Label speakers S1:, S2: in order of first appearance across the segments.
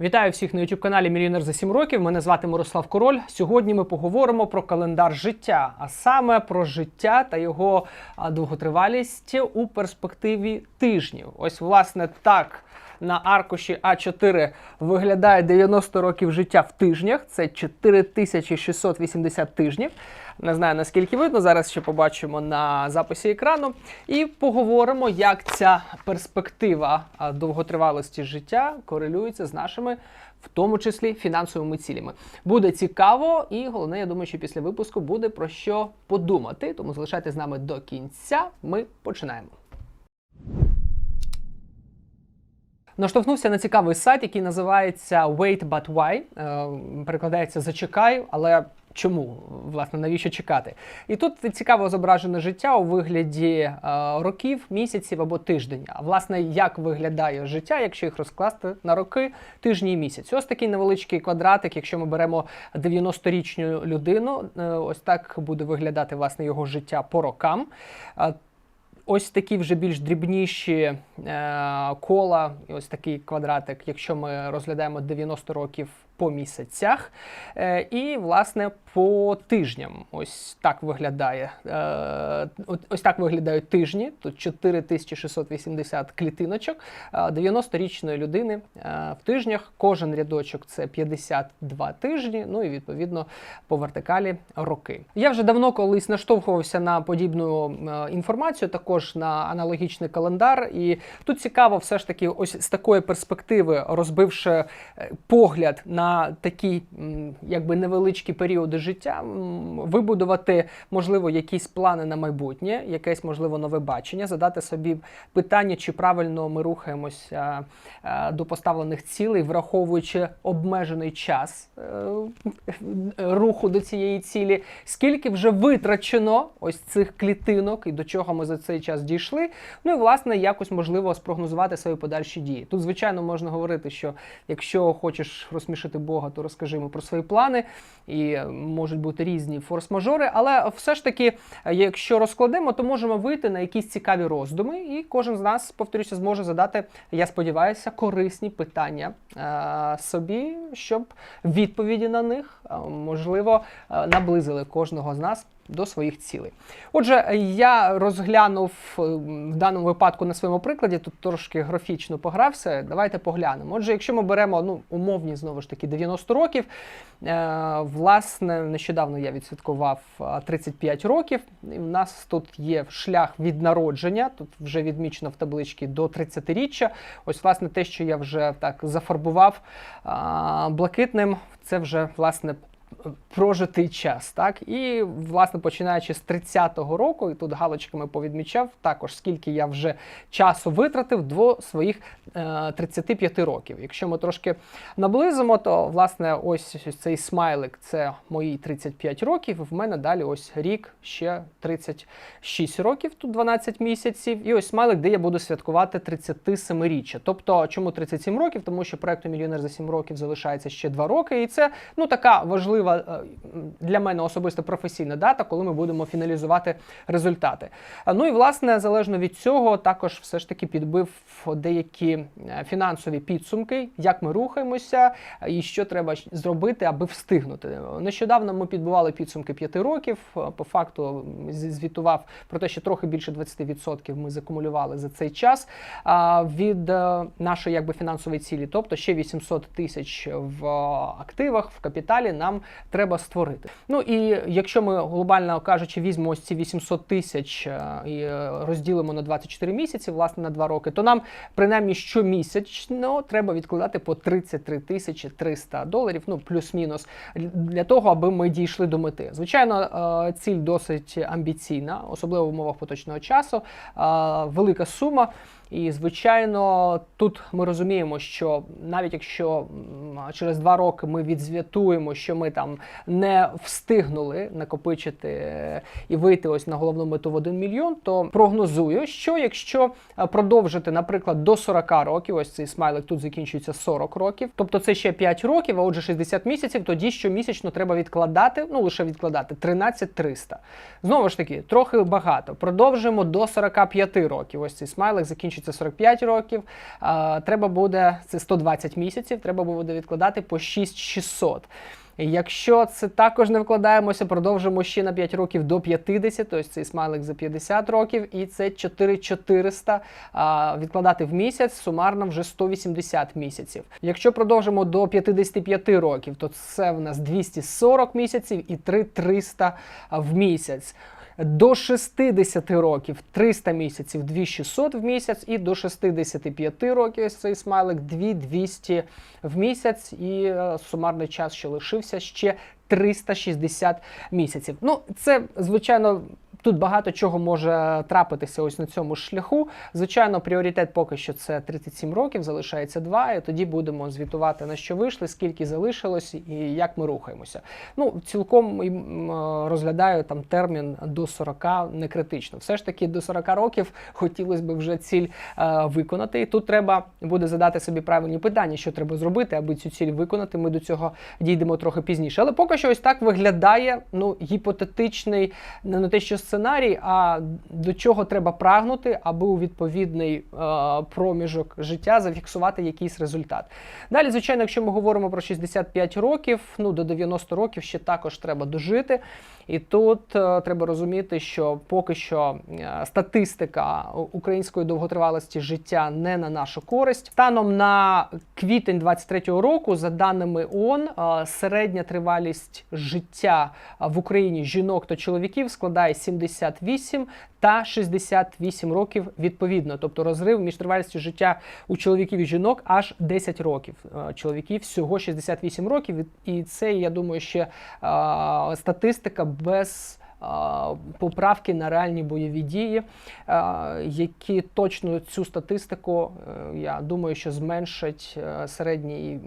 S1: Вітаю всіх на youtube каналі Мільйонер за 7 років. Мене звати Мирослав Король. Сьогодні ми поговоримо про календар життя, а саме про життя та його довготривалість у перспективі тижнів. Ось, власне, так на аркуші А4 виглядає 90 років життя в тижнях. Це 4680 тижнів. Не знаю наскільки видно. Зараз ще побачимо на записі екрану. І поговоримо, як ця перспектива довготривалості життя корелюється з нашими, в тому числі, фінансовими цілями. Буде цікаво, і головне, я думаю, що після випуску буде про що подумати. Тому залишайтесь з нами до кінця. Ми починаємо. Наштовхнувся на цікавий сайт, який називається Wait But Why. Е, Перекладається Зачекай, але чому? Власне, навіщо чекати? І тут цікаво зображене життя у вигляді е, років, місяців або тиждень. А власне, як виглядає життя, якщо їх розкласти на роки, тижні і місяці. Ось такий невеличкий квадратик, якщо ми беремо 90-річну людину, е, ось так буде виглядати власне його життя по рокам. Е, Ось такі вже більш дрібніші е, кола, і ось такий квадратик, якщо ми розглядаємо 90 років по місяцях. Е, і, власне, по тижням. Ось так виглядає. Е, ось так виглядають тижні. Тут 4680 клітиночок е, 90-річної людини е, в тижнях. Кожен рядочок це 52 тижні. Ну і відповідно по вертикалі роки. Я вже давно колись наштовхувався на подібну інформацію, також на аналогічний календар. І тут цікаво, все ж таки, ось з такої перспективи, розбивши погляд на такі якби невеличкі періоди життя, вибудувати можливо якісь плани на майбутнє, якесь можливо нове бачення, задати собі питання, чи правильно ми рухаємося е, до поставлених цілей, враховуючи обмежений час е, руху до цієї цілі, скільки вже витрачено ось цих клітинок і до чого ми за цей час дійшли. Ну і власне якось можливо спрогнозувати свої подальші дії. Тут, звичайно, можна говорити, що якщо хочеш розсмішити Бога, то розкажи йому про свої плани, і е, можуть бути різні форс-мажори. Але все ж таки, е, якщо розкладемо, то можемо вийти на якісь цікаві роздуми, і кожен з нас, повторюся, зможе задати, я сподіваюся, корисні питання е, собі, щоб відповіді на них можливо е, наблизили кожного з нас. До своїх цілей. Отже, я розглянув е, в даному випадку на своєму прикладі, тут трошки графічно погрався. Давайте поглянемо. Отже, якщо ми беремо ну, умовні знову ж таки 90 років, е, власне, нещодавно я відсвяткував е, 35 років. І в нас тут є шлях від народження, тут вже відмічено в табличці до 30-річчя. Ось, власне, те, що я вже так зафарбував е, блакитним, це вже власне прожитий час. Так? І, власне, починаючи з 30-го року, і тут галочками повідмічав також, скільки я вже часу витратив до своїх е, 35 років. Якщо ми трошки наблизимо, то власне ось, цей смайлик це мої 35 років. В мене далі ось рік ще 36 років, тут 12 місяців. І ось смайлик, де я буду святкувати 37-річчя. Тобто, чому 37 років? Тому що проекту Мільйонер за 7 років залишається ще 2 роки, і це ну така важлива е, для мене особисто професійна дата, коли ми будемо фіналізувати результати. Ну і власне, залежно від цього, також все ж таки підбив деякі е, фінансові підсумки, як ми рухаємося е, і що треба зробити, аби встигнути. Нещодавно ми підбивали підсумки 5 років. Е, По факту звітував про те, що трохи більше 20% ми закумулювали за цей час від е, нашої якби фінансової цілі, тобто ще 800 тисяч в е, активах, в капіталі нам треба створити. Ну і якщо ми глобально кажучи, візьмемо ось ці 800 тисяч е, і е, розділимо на 24 місяці, власне на 2 роки, то нам принаймні щомісячно треба відкладати по 33 тисячі 300 доларів, ну плюс-мінус, для того, аби ми дійшли до мети. Звичайно, е, ціль досить амбіційна, особливо в умовах поточного часу. Велика сума. І, звичайно, тут ми розуміємо, що навіть якщо через два роки ми відзвітуємо, що ми там не встигнули накопичити е, і вийти ось на головну мету в 1 мільйон, то прогнозую, що якщо е, продовжити, наприклад, до 40 років, ось цей смайлик тут закінчується 40 років, тобто це ще 5 років, а отже 60 місяців, тоді щомісячно треба відкладати, ну лише відкладати 13 300. Знову ж таки, трохи багато. Продовжуємо до 45 років. Ось цей смайлик закінчиться 45 років. Треба буде це 120 місяців. Треба буде відкладати по 6600. Якщо це також не вкладаємося, продовжимо ще на 5 років до 50, тобто цей смайлик за 50 років, і це 4400 а, відкладати в місяць, сумарно вже 180 місяців. Якщо продовжимо до 55 років, то це в нас 240 місяців і 3300 в місяць. До 60 років 300 місяців 2600 в місяць, і до 65 років цей смайлик 2200 в місяць, і е, сумарний час, що лишився, ще 360 місяців. Ну, це звичайно. Тут багато чого може трапитися ось на цьому шляху. Звичайно, пріоритет поки що це 37 років, залишається 2, і тоді будемо звітувати на що вийшли, скільки залишилось і як ми рухаємося. Ну, цілком розглядаю там термін до 40 не критично. Все ж таки до 40 років хотілося б вже ціль е, виконати. І тут треба буде задати собі правильні питання, що треба зробити, аби цю ціль виконати. Ми до цього дійдемо трохи пізніше. Але поки що ось так виглядає ну, гіпотетичний, не на те, що сценарій, а до чого треба прагнути, аби у відповідний е, проміжок життя зафіксувати якийсь результат. Далі, звичайно, якщо ми говоримо про 65 років, ну до 90 років ще також треба дожити. І тут е, треба розуміти, що поки що е, статистика української довготривалості життя не на нашу користь. Станом на квітень 23-го року, за даними ООН, е, середня тривалість життя в Україні жінок та чоловіків складає 78 та 68 років відповідно. Тобто розрив між тривалістю життя у чоловіків і жінок аж 10 років. Е, Чоловіків всього 68 років, і це я думаю, ще статистика без. Поправки на реальні бойові дії, е, які точно цю статистику, е, я думаю, що зменшать е, середній,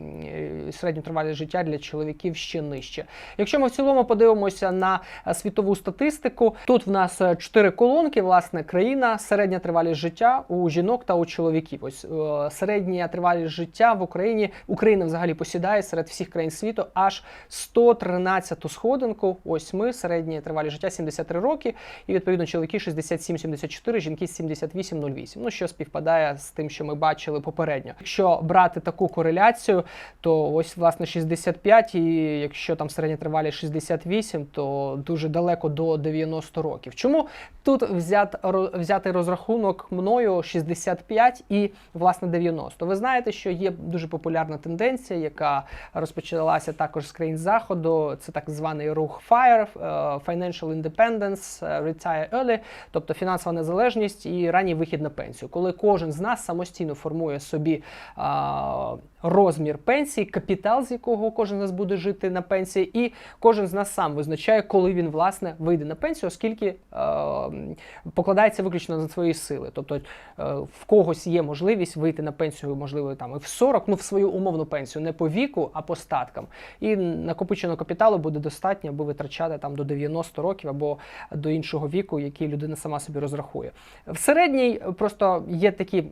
S1: середню тривалість життя для чоловіків ще нижче. Якщо ми в цілому подивимося на світову статистику, тут в нас чотири колонки, власне, країна, середня тривалість життя у жінок та у чоловіків. Ось середня тривалість життя в Україні. Україна взагалі посідає серед всіх країн світу аж 113-ту сходинку. Ось ми середня тривалість життя 73 роки, і відповідно чоловіки 67-74, жінки 78-08. Ну що співпадає з тим, що ми бачили попередньо. Якщо брати таку кореляцію, то ось власне 65, і якщо там середня тривалість 68, то дуже далеко до 90 років. Чому тут взят, взятий розрахунок мною 65 і власне 90? Ви знаєте, що є дуже популярна тенденція, яка розпочалася також з країн заходу. Це так званий рух FIRE, е, Financial Independence, е, Retire Early, тобто фінансова незалежність і ранній вихід на пенсію, коли кожен з нас самостійно формує собі а, розмір пенсії, капітал, з якого кожен з нас буде жити на пенсії, і кожен з нас сам визначає, коли він власне вийде на пенсію, оскільки е, покладається виключно на свої сили. Тобто е, в когось є можливість вийти на пенсію, можливо, там і в 40, ну в свою умовну пенсію, не по віку, а по статкам. І накопиченого капіталу буде достатньо, аби витрачати там до 90 років або до іншого віку, який людина сама собі розрахує. В середній просто є такі.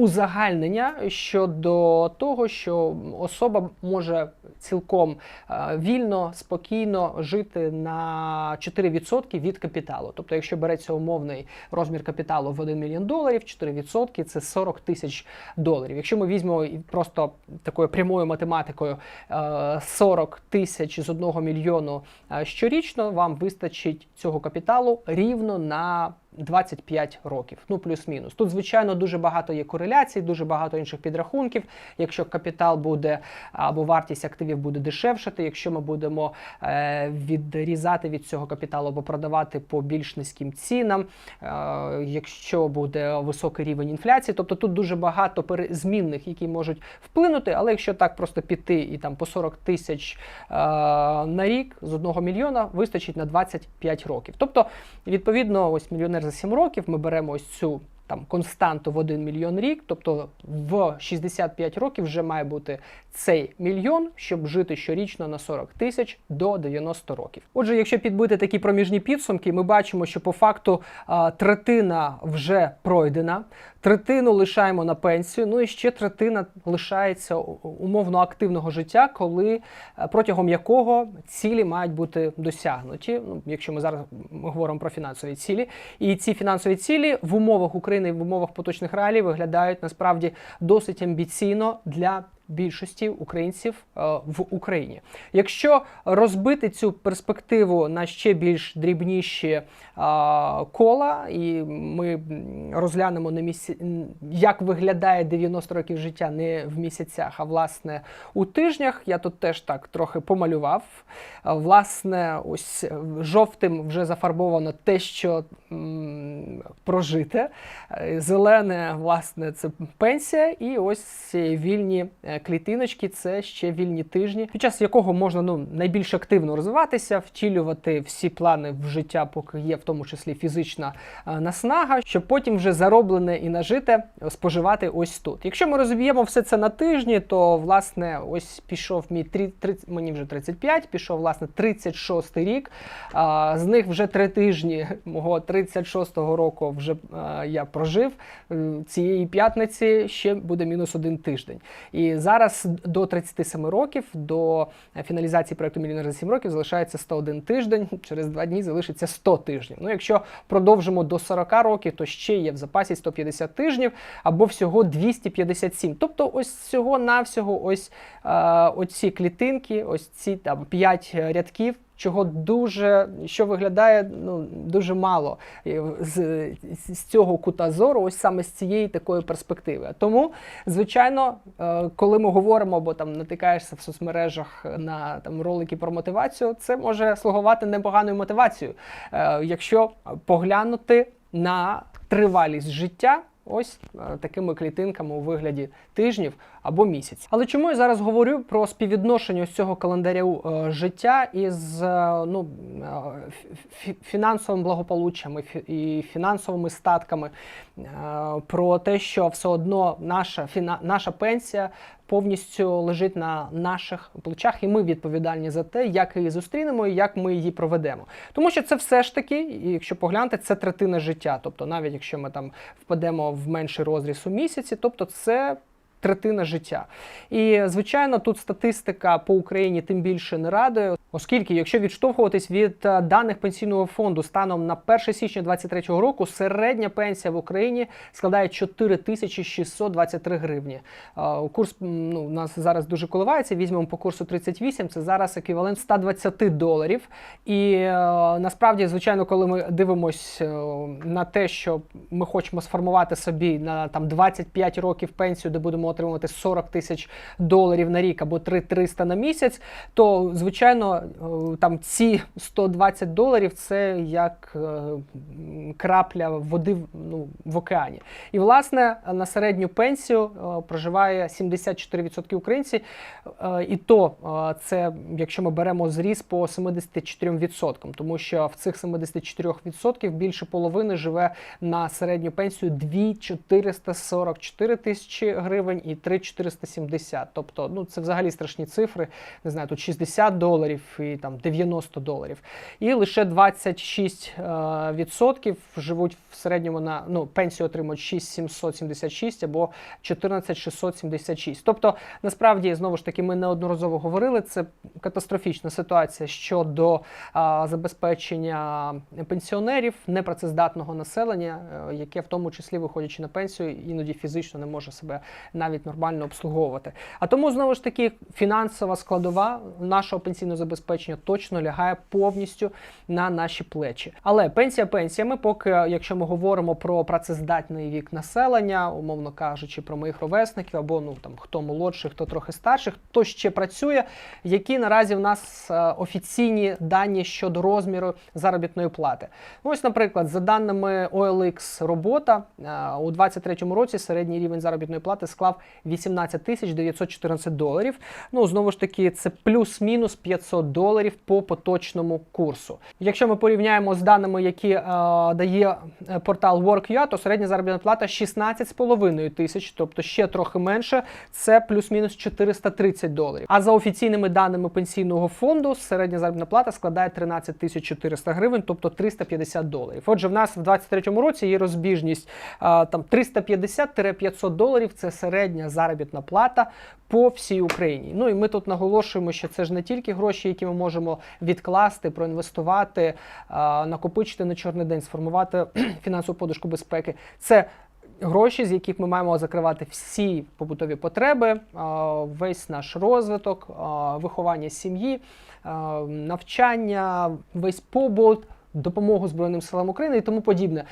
S1: Узагальнення щодо того, що особа може цілком е, вільно, спокійно жити на 4% від капіталу. Тобто, якщо береться умовний розмір капіталу в 1 мільйон доларів, 4% це 40 тисяч доларів. Якщо ми візьмемо просто такою прямою математикою е, 40 тисяч з 1 мільйону е, щорічно, вам вистачить цього капіталу рівно на 25 років, ну плюс-мінус. Тут, звичайно, дуже багато є кореляцій, дуже багато інших підрахунків. Якщо капітал буде або вартість активів буде дешевшати, якщо ми будемо е, відрізати від цього капіталу або продавати по більш низьким цінам, е, якщо буде високий рівень інфляції, тобто тут дуже багато змінних, які можуть вплинути. Але якщо так просто піти і там по 40 тисяч е, на рік з 1 мільйона вистачить на 25 років. Тобто, відповідно, ось мільйонер за 7 років ми беремо ось цю там константу в 1 мільйон рік, тобто в 65 років вже має бути цей мільйон, щоб жити щорічно на 40 тисяч до 90 років. Отже, якщо підбити такі проміжні підсумки, ми бачимо, що по факту а, третина вже пройдена, третину лишаємо на пенсію, ну і ще третина лишається умовно активного життя, коли е, протягом якого цілі мають бути досягнуті. Ну, якщо ми зараз говоримо про фінансові цілі, і ці фінансові цілі в умовах України і в умовах поточних реалій виглядають насправді досить амбіційно для більшості українців е, в Україні. Якщо розбити цю перспективу на ще більш дрібніші е, кола, і ми розглянемо на місці, як виглядає 90 років життя не в місяцях, а власне у тижнях. Я тут теж так трохи помалював. Е, Власне, ось жовтим вже зафарбовано те, що прожите. Зелене, власне, це пенсія, і ось вільні клітиночки це ще вільні тижні, під час якого можна ну найбільш активно розвиватися, втілювати всі плани в життя, поки є в тому числі фізична е, наснага, щоб потім вже зароблене і нажите споживати ось тут. Якщо ми розіб'ємо все це на тижні, то власне ось пішов мій трі- тридцять- мені вже 35, пішов власне 36 рік. А, з них вже три тижні мого 36-го року вже е, я прожив. Цієї п'ятниці ще буде мінус один тиждень. І зараз до 37 років, до фіналізації проекту Мільйонер за 7 років залишається 101 тиждень. Через два дні залишиться 100 тижнів. Ну, якщо продовжимо до 40 років, то ще є в запасі 150 тижнів або всього 257. Тобто, ось всього навсього ось е, оці клітинки, ось ці там 5 рядків. Чого дуже що виглядає ну дуже мало І з, з цього кута зору, ось саме з цієї такої перспективи. Тому, звичайно, е, коли ми говоримо або там натикаєшся в соцмережах на там ролики про мотивацію, це може слугувати непоганою мотивацією, Е, якщо поглянути на тривалість життя. Ось е, такими клітинками у вигляді тижнів або місяць. Але чому я зараз говорю про співвідношення ось цього календарю е, життя із е, ну, фінансовим благополуччям і фінансовими статками, про те, що все одно наша, наша пенсія повністю лежить на наших плечах, і ми відповідальні за те, як її зустрінемо і як ми її проведемо. Тому що це все ж таки, якщо поглянути, це третина життя. Тобто, навіть якщо ми там впадемо в менший розріз у місяці, тобто це. Третина життя. І, звичайно, тут статистика по Україні тим більше не радує, оскільки, якщо відштовхуватись від е, даних пенсійного фонду станом на 1 січня 2023 року, середня пенсія в Україні складає 4623 гривні. Е, Курс ну, у нас зараз дуже коливається. Візьмемо по курсу 38, це зараз еквівалент 120 доларів. І е, насправді, звичайно, коли ми дивимося на те, що ми хочемо сформувати собі на там 25 років пенсію, де будемо отримувати 40 тисяч доларів на рік або 3 300 на місяць, то звичайно е, там ці 120 доларів це як е, крапля води ну, в океані. І власне на середню пенсію е, проживає 74% українців, і то це якщо ми беремо зріз по 74%, тому що в цих 74% більше половини живе на середню пенсію 2444 тисячі гривень і 3470. Тобто, ну це взагалі страшні цифри. Не знаю, тут 60 доларів і там 90 доларів. І лише 26% е, відсотків живуть в середньому на ну пенсію отримують 6776 або 14676. Тобто, насправді знову ж таки, ми неодноразово говорили. Це катастрофічна ситуація щодо а, забезпечення пенсіонерів, непрацездатного населення, е, яке в тому числі виходячи на пенсію, іноді фізично не може себе навіть нормально обслуговувати. А тому знову ж таки фінансова складова нашого пенсійного забезпечення точно лягає повністю на наші плечі. Але пенсія пенсіями, поки якщо ми говоримо про працездатний вік населення, умовно кажучи, про моїх ровесників або ну там хто молодший, хто трохи старший, хто ще працює, які наразі в нас е, офіційні дані щодо розміру заробітної плати. Ну, Ось, наприклад, за даними OLX робота е, у 2023 році середній рівень заробітної плати склав 18 тисяч 914 доларів. Ну, знову ж таки, це плюс-мінус 500 доларів по поточному курсу. Якщо ми порівняємо з даними, які е, дає е, портал Work.ua, то середня заробітна плата 16,5 тисяч, тобто ще трохи менше, це плюс-мінус 430 доларів. А за офіційними даними пенсійного фонду, середня заробітна плата складає 13 тисяч 400 гривень, тобто 350 доларів. Отже, в нас в 2023 році є розбіжність а, там 350-500 доларів. Це середня заробітна плата по всій Україні. Ну і ми тут наголошуємо, що це ж не тільки гроші, які ми можемо відкласти, проінвестувати, накопичити на чорний день, сформувати фінансову подушку безпеки. Це Гроші, з яких ми маємо закривати всі побутові потреби, весь наш розвиток, виховання сім'ї, навчання, весь побут, допомогу Збройним силам України і тому подібне.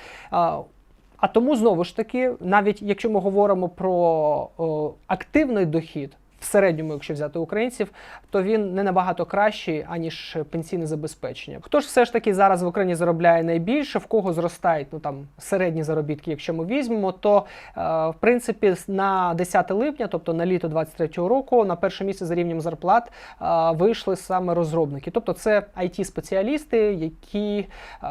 S1: А, тому знову ж таки, навіть якщо ми говоримо про о, активний дохід. В середньому, якщо взяти українців, то він не набагато кращий, аніж пенсійне забезпечення. Хто ж все ж таки зараз в Україні заробляє найбільше, в кого зростають ну там середні заробітки, якщо ми візьмемо, то е, в принципі на 10 липня, тобто на літо 23-го року, на перше місце за рівнем зарплат е, вийшли саме розробники. Тобто це it спеціалісти які е,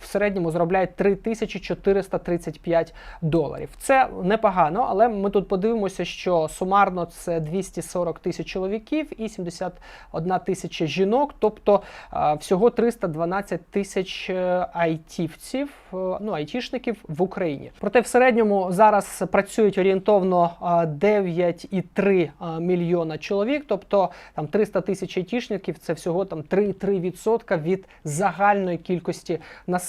S1: в середньому заробляють 3435 доларів. Це непогано, але ми тут подивимося, що сумарно це 240 тисяч чоловіків і 71 тисяча жінок, тобто е, всього 312 тисяч е, айтівців, е, ну айтішників в Україні. Проте в середньому зараз працюють орієнтовно е, 9,3 е, мільйона чоловік, тобто там 300 тисяч айтішників це всього там 3,3% від загальної кількості населення.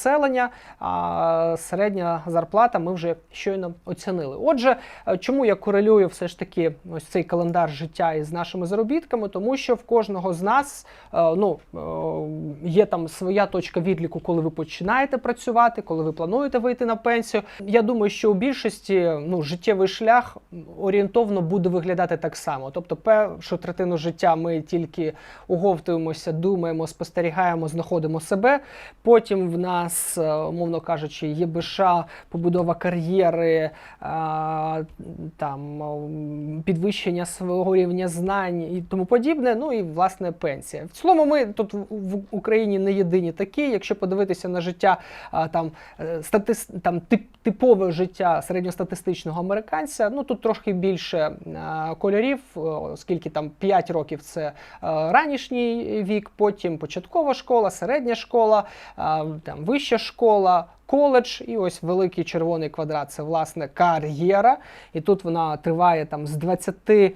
S1: А середня зарплата ми вже щойно оцінили. Отже, е, чому я корелюю все ж таки ось цей календар життя із нашими заробітками? Тому що в кожного з нас е, ну, е, є там своя точка відліку, коли ви починаєте працювати, коли ви плануєте вийти на пенсію. Я думаю, що у більшості ну, життєвий шлях орієнтовно буде виглядати так само. Тобто, першу третину життя ми тільки оговтуємося, думаємо, спостерігаємо, знаходимо себе. Потім в нас, е, умовно кажучи, ЄБШ, побудова кар'єри, там підвищення свого рівня знань і тому подібне. Ну і власне пенсія. В цілому, ми тут в Україні не єдині такі. Якщо подивитися на життя там е, статис, там тип, типове життя середньостатистичного американця, ну тут трохи більше кольорів, оскільки там 5 років це е, ранішній вік, потім початкова школа, середня школа, там вища школа. Коледж, і ось великий червоний квадрат це власне кар'єра. І тут вона триває там з 23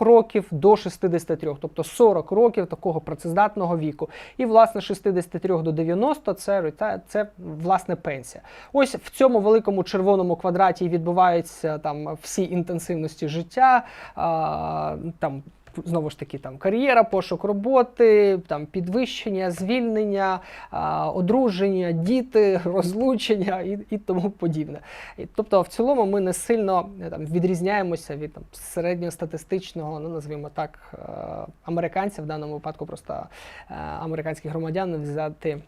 S1: років до 63, тобто 40 років такого працездатного віку. І власне з 63 до 90 це, це власне пенсія. Ось в цьому великому червоному квадраті відбуваються там всі інтенсивності життя. Там Знову ж таки, там кар'єра, пошук роботи, там підвищення, звільнення, одруження, діти, розлучення і, і тому подібне. І, тобто, в цілому ми не сильно е, там відрізняємося від там середньостатистичного, ну назвімо так, е, американця в даному випадку, просто е, американських громадян взяти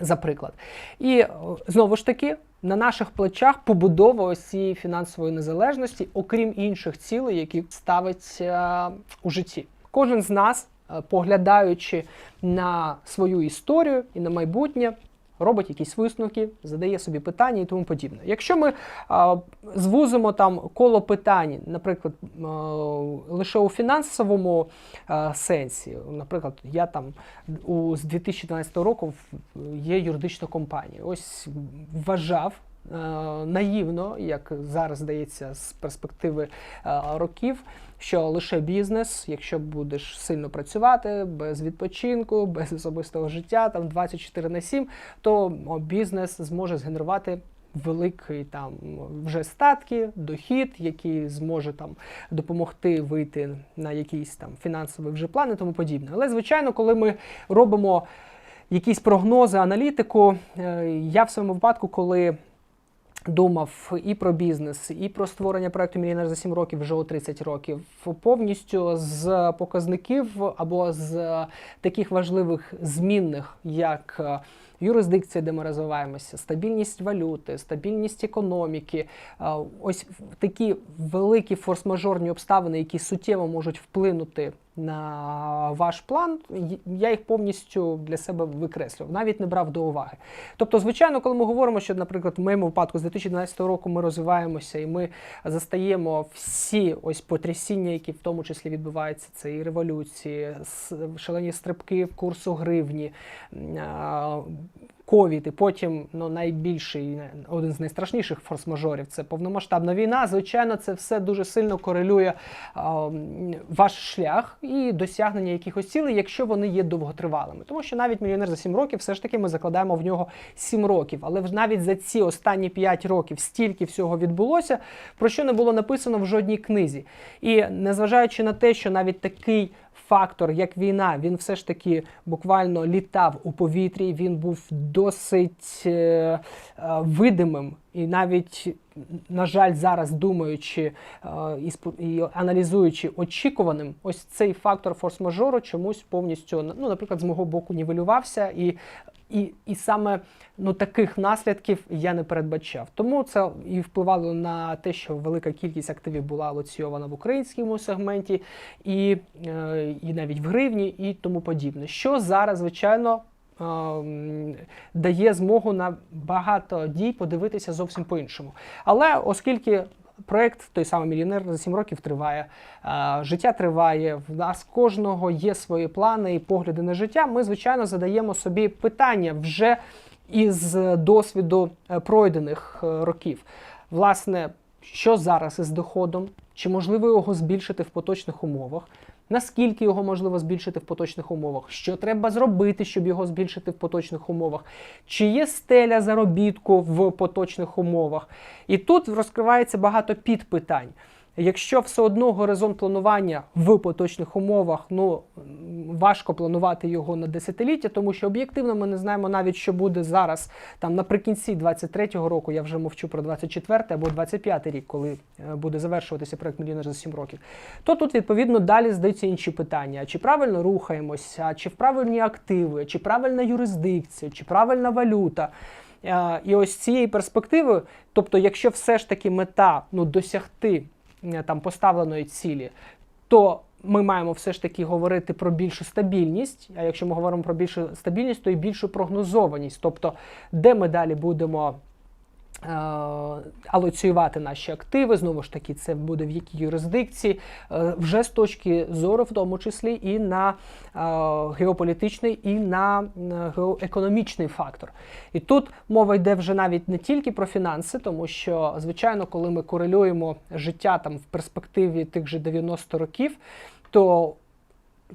S1: за приклад. І знову ж таки. На наших плечах побудова ось фінансової незалежності, окрім інших цілей, які ставить е, у житті. Кожен з нас, е, поглядаючи на свою історію і на майбутнє, робить якісь висновки, задає собі питання і тому подібне. Якщо ми а, звузимо там коло питань, наприклад, а, лише у фінансовому а, сенсі, наприклад, я там у, з 2012 року є юридична компанія. Ось вважав. Е, Наївно, як зараз здається, з перспективи е, років, що лише бізнес, якщо будеш сильно працювати без відпочинку, без особистого життя, там 24 на 7, то бізнес зможе згенерувати великий там вже статки, дохід, який зможе там допомогти вийти на якийсь там фінансовий вже план і тому подібне. Але звичайно, коли ми робимо якісь прогнози, аналітику, е, я в своєму випадку, коли Думав і про бізнес, і про створення проекту Мільйонер за 7 років вже у 30 років. Повністю з показників або з таких важливих змінних, як юрисдикція, де ми розвиваємося, стабільність валюти, стабільність економіки. Ось такі великі форс-мажорні обставини, які суттєво можуть вплинути на ваш план, я їх повністю для себе викреслював, навіть не брав до уваги. Тобто, звичайно, коли ми говоримо, що, наприклад, в моєму випадку з 2012 року ми розвиваємося і ми застаємо всі ось потрясіння, які в тому числі відбуваються, це і революції, шалені стрибки в курсу гривні. Ковід, і потім ну, найбільший, один з найстрашніших форс-мажорів це повномасштабна війна. Звичайно, це все дуже сильно корелює а, ваш шлях і досягнення якихось цілей, якщо вони є довготривалими. Тому що навіть мільйонер за 7 років, все ж таки, ми закладаємо в нього 7 років. Але навіть за ці останні 5 років стільки всього відбулося, про що не було написано в жодній книзі. І незважаючи на те, що навіть такий фактор, як війна, він все ж таки буквально літав у повітрі. Він був досить е, е, видимим і навіть. На жаль, зараз думаючи е, і, аналізуючи очікуваним, ось цей фактор форс-мажору чомусь повністю, ну, наприклад, з мого боку нівелювався, і, і, і саме ну, таких наслідків я не передбачав. Тому це і впливало на те, що велика кількість активів була лоційована в українському сегменті, і, е, і навіть в гривні, і тому подібне. Що зараз, звичайно. Дає змогу на багато дій подивитися зовсім по-іншому. Але оскільки проект той самий мільйонер за 7 років триває, життя триває, в нас кожного є свої плани і погляди на життя. Ми, звичайно, задаємо собі питання вже із досвіду е, пройдених е, років. Власне, що зараз із доходом? Чи можливо його збільшити в поточних умовах? Наскільки його можливо збільшити в поточних умовах? Що треба зробити, щоб його збільшити в поточних умовах? Чи є стеля заробітку в поточних умовах? І тут розкривається багато підпитань. Якщо все одно горизонт планування в поточних умовах, ну важко планувати його на десятиліття, тому що об'єктивно ми не знаємо навіть, що буде зараз, там наприкінці 23-го року, я вже мовчу про 24-й або 25-й рік, коли е, буде завершуватися проект мільйонер за 7 років. То тут відповідно далі здаються інші питання: чи правильно рухаємося, чи в правильні активи, чи правильна юрисдикція, чи правильна валюта. Е, І ось цієї перспективи, тобто, якщо все ж таки мета ну, досягти там поставленої цілі, то ми маємо все ж таки говорити про більшу стабільність. А якщо ми говоримо про більшу стабільність, то і більшу прогнозованість. Тобто, де ми далі будемо е, алоціювати наші активи, знову ж таки, це буде в якій юрисдикції, е, вже з точки зору, в тому числі і на е, геополітичний, і на е, геоекономічний фактор. І тут мова йде вже навіть не тільки про фінанси, тому що, звичайно, коли ми корелюємо життя там в перспективі тих же 90 років, то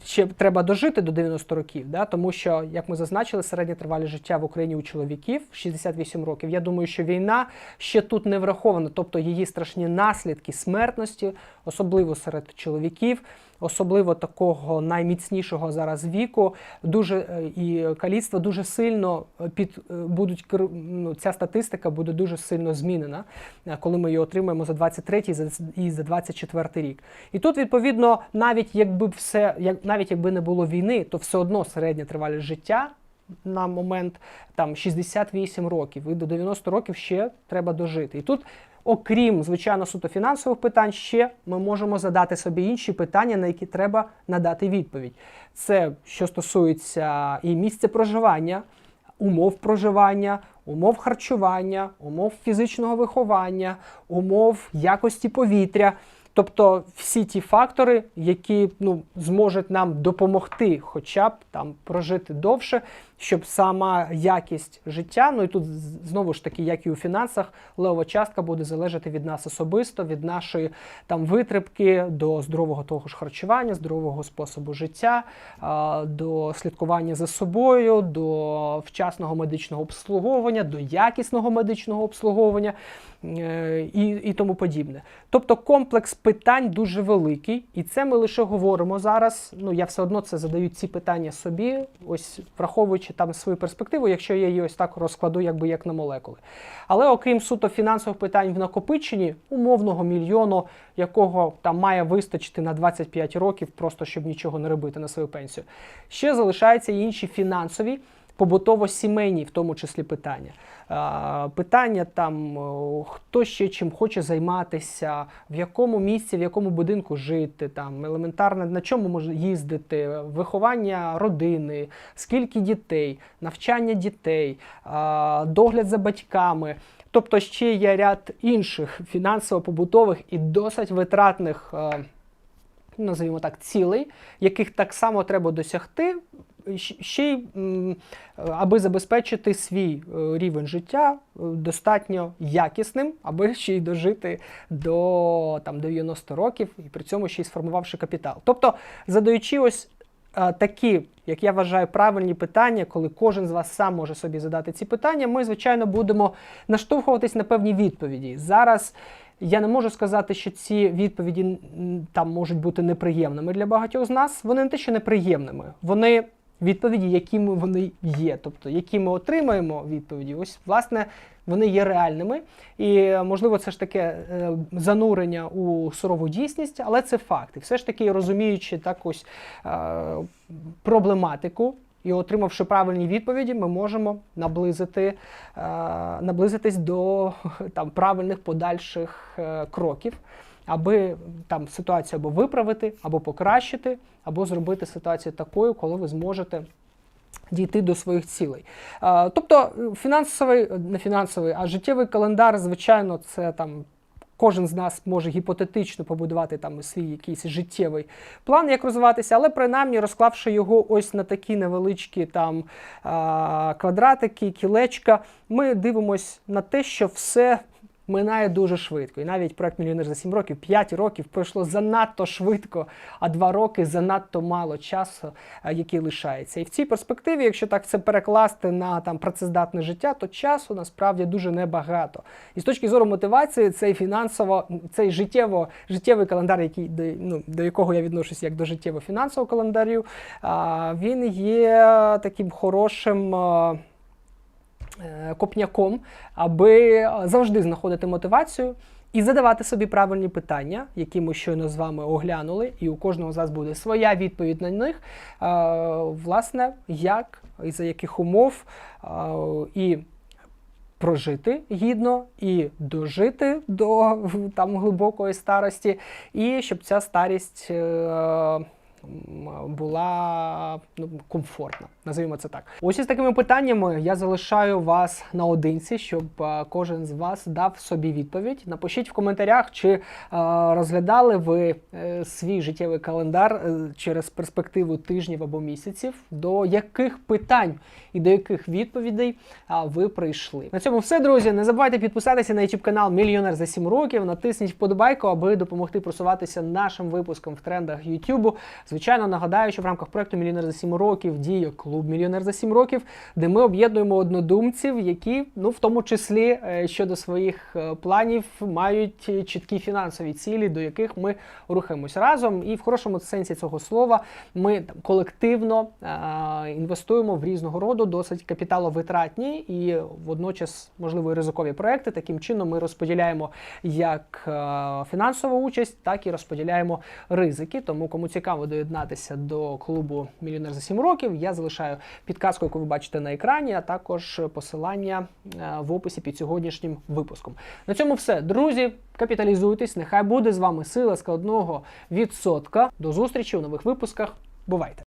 S1: ще треба дожити до 90 років, да? тому що, як ми зазначили, середня тривалість життя в Україні у чоловіків 68 років. Я думаю, що війна ще тут не врахована, тобто її страшні наслідки смертності, особливо серед чоловіків, особливо такого найміцнішого зараз віку, дуже е, і каліцтва дуже сильно е, під е, будуть ну, ця статистика буде дуже сильно змінена, коли ми її отримаємо за 23 і за, і за 24 рік. І тут, відповідно, навіть якби все, як навіть якби не було війни, то все одно середня тривалість життя на момент там 68 років, і до 90 років ще треба дожити. І тут, окрім звичайно суто фінансових питань, ще ми можемо задати собі інші питання, на які треба надати відповідь. Це що стосується і місця проживання, умов проживання, умов харчування, умов фізичного виховання, умов якості повітря. Тобто всі ті фактори, які ну, зможуть нам допомогти, хоча б там прожити довше, щоб сама якість життя, ну і тут знову ж таки, як і у фінансах, левова частка буде залежати від нас особисто, від нашої там витримки до здорового того ж харчування, здорового способу життя, до слідкування за собою, до вчасного медичного обслуговування, до якісного медичного обслуговування е, і, і тому подібне. Тобто комплекс питань дуже великий, і це ми лише говоримо зараз. Ну я все одно це задаю ці питання собі, ось враховуючи там свою перспективу, якщо я її ось так розкладу, якби як на молекули. Але окрім суто фінансових питань в накопиченні, умовного мільйону, якого там має вистачити на 25 років, просто щоб нічого не робити на свою пенсію, ще залишаються інші фінансові побутово-сімейні, в тому числі питання. Питання там, хто ще чим хоче займатися, в якому місці, в якому будинку жити, там елементарно на чому може їздити, виховання родини, скільки дітей, навчання дітей, догляд за батьками. Тобто ще є ряд інших фінансово-побутових і досить витратних. е, називаємо так, цілей, яких так само треба досягти, ще й аби забезпечити свій е, рівень життя е, достатньо якісним, аби ще й дожити до там, 90 років і при цьому ще й сформувавши капітал. Тобто, задаючи ось е, такі, як я вважаю, правильні питання, коли кожен з вас сам може собі задати ці питання, ми, звичайно, будемо наштовхуватись на певні відповіді. Зараз я не можу сказати, що ці відповіді там можуть бути неприємними для багатьох з нас. Вони не те, що неприємними, вони відповіді, якими вони є. Тобто, які ми отримаємо відповіді, ось власне вони є реальними. І можливо, це ж таке е, занурення у сурову дійсність, але це факти. Все ж таки, розуміючи так ось е, проблематику. І отримавши правильні відповіді, ми можемо наблизити, е, наблизитись до там, правильних подальших кроків, аби там ситуацію або виправити, або покращити, або зробити ситуацію такою, коли ви зможете дійти до своїх цілей. Е, тобто фінансовий, не фінансовий, а життєвий календар, звичайно, це там. Кожен з нас може гіпотетично побудувати там свій якийсь життєвий план, як розвиватися, але принаймні розклавши його ось на такі невеличкі там а, квадратики, кілечка, ми дивимось на те, що все минає дуже швидко. І навіть проект Мільйонер за 7 років, 5 років пройшло занадто швидко, а 2 роки занадто мало часу, який лишається. І в цій перспективі, якщо так це перекласти на там працездатне життя, то часу насправді дуже небагато. І з точки зору мотивації, цей фінансово, цей життєво, життєвий календар, який до, ну, до якого я відношусь як до життєво-фінансового календарю, він є таким хорошим. Е, Копняком, аби е, завжди знаходити мотивацію і задавати собі правильні питання, які ми щойно з вами оглянули, і у кожного з вас буде своя відповідь на них. Е, Власне, як і за яких умов і прожити гідно і дожити до там глибокої старості, і щоб ця старість. Була ну, комфортна, називаємо це так. Ось із такими питаннями я залишаю вас наодинці, щоб е, кожен з вас дав собі відповідь. Напишіть в коментарях, чи е, розглядали ви е, свій життєвий календар через перспективу тижнів або місяців, до яких питань і до яких відповідей ви прийшли. На цьому все, друзі. Не забувайте підписатися на YouTube канал Мільйонер за 7 років. Натисніть вподобайку, аби допомогти просуватися нашим випускам в трендах YouTube. Звичайно, нагадаю, що в рамках проекту Мільйонер за 7 років діє клуб Мільйонер за 7 років, де ми об'єднуємо однодумців, які, ну в тому числі е, щодо своїх е, планів, мають чіткі фінансові цілі, до яких ми рухаємось разом. І в хорошому сенсі цього слова ми там колективно е, інвестуємо в різного роду досить капіталовитратні і водночас можливо і ризикові проекти. Таким чином ми розподіляємо як фінансову участь, так і розподіляємо ризики. Тому кому цікаво доєднатися до клубу Мільйонер за 7 років, я залишаю підказку, яку ви бачите на екрані, а також посилання е, в описі під сьогоднішнім випуском. На цьому все, друзі. Капіталізуйтесь, нехай буде з вами сила складного відсотка. До зустрічі у нових випусках. Бувайте!